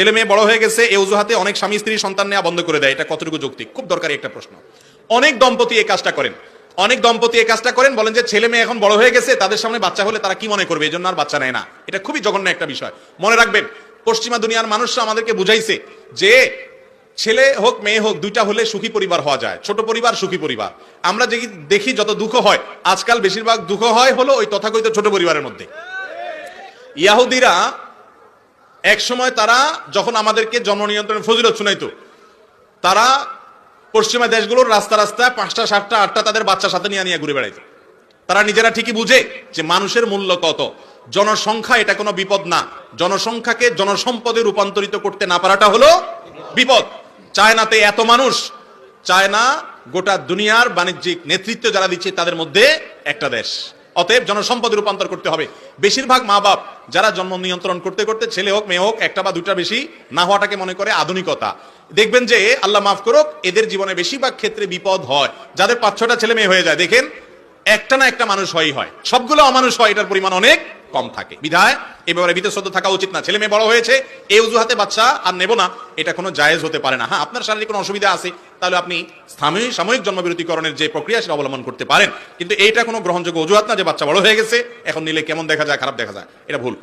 ছেলে মেয়ে বড় হয়ে গেছে এই অজুহাতে অনেক স্বামী স্ত্রী সন্তান নেওয়া বন্ধ করে দেয়, এটা কতটুকু যৌক্তিক? খুব দরকারি একটা প্রশ্ন। অনেক দম্পতি এই কাজটা করেন। অনেক দম্পতি এই কাজটা করেন, বলেন যে ছেলে মেয়ে এখন বড় হয়ে গেছে, তাদের সামনে বাচ্চা হলে তারা কি মনে করবে? এই জন্য আর বাচ্চা নেয় না। এটা খুবই জঘন্য একটা বিষয়। মনে রাখবেন, পশ্চিমা দুনিয়ার মানুষরা আমাদেরকে বুঝাইছে যে ছেলে হোক, মেয়ে হোক, দুইটা হলে সুখী পরিবার হওয়া যায়। ছোট পরিবার, সুখী পরিবার। আমরা যে দেখি যত দুঃখ হয়, আজকাল বেশিরভাগ দুঃখ হয় হলো ওই তথাকথিত ছোট পরিবারের মধ্যে। ইয়াহুদিরা এক সময় তারা যখন আমাদেরকে জন্ম নিয়ন্ত্রণের ফজিলত শুনাইতো, তারা পশ্চিমা দেশগুলোর রাস্তা রাস্তায় পাঁচটা, সাতটা, আটটা তাদের বাচ্চার সাথে নিয়ে নিয়ে ঘুরে বেড়াইতো। তারা নিজেরা ঠিকই বুঝে যে মানুষের মূল্য কত। জনসংখ্যা এটা কোনো বিপদ না। জনসংখ্যাকে জনসম্পদে রূপান্তরিত করতে না পারাটা হলো বিপদ। চায়নাতে এত মানুষ, চায়না গোটা দুনিয়ার বাণিজ্যিক নেতৃত্ব যারা দিচ্ছে তাদের মধ্যে একটা দেশ। অতএব জনসম্পদে রূপান্তর করতে হবে। বেশিরভাগ মা বাপ যারা জন্ম নিয়ন্ত্রণ করতে করতে ছেলে হোক, মেয়ে হোক, একটা বা দুটা বেশি না হওয়াটাকে মনে করে আধুনিকতা। দেখবেন যে, আল্লাহ মাফ করুক, এদের জীবনে বেশিরভাগ ক্ষেত্রে বিপদ হয়। যাদের পাঁচ ছটা ছেলে মেয়ে হয়ে যায়, দেখেন, একটা না একটা মানুষ হয়ই হয়। সবগুলো অমানুষ হয়, এটার পরিমাণ অনেক কম থাকে। বিধায় এ ব্যাপারে বিতশ্রদ্ধ থাকা উচিত না। ছেলে মেয়ে বড় হয়েছে এই অজুহাতে বাচ্চা আর নেব না, এটা কোনো জায়েজ হতে পারে না। হ্যাঁ আপনার শারীরিক কোনো অসুবিধা আছে, তাহলে আপনি স্থানীয় সাময়িক জন্মবিরতিকরণের যে প্রক্রিয়া, সেটা অবলম্বন করতে পারেন। কিন্তু এইটা কোনো গ্রহণযোগ্য অজুহাত না যে বাচ্চা বড় হয়ে গেছে, এখন নিলে কেমন দেখা যায়, খারাপ দেখা যায়, এটা ভুল।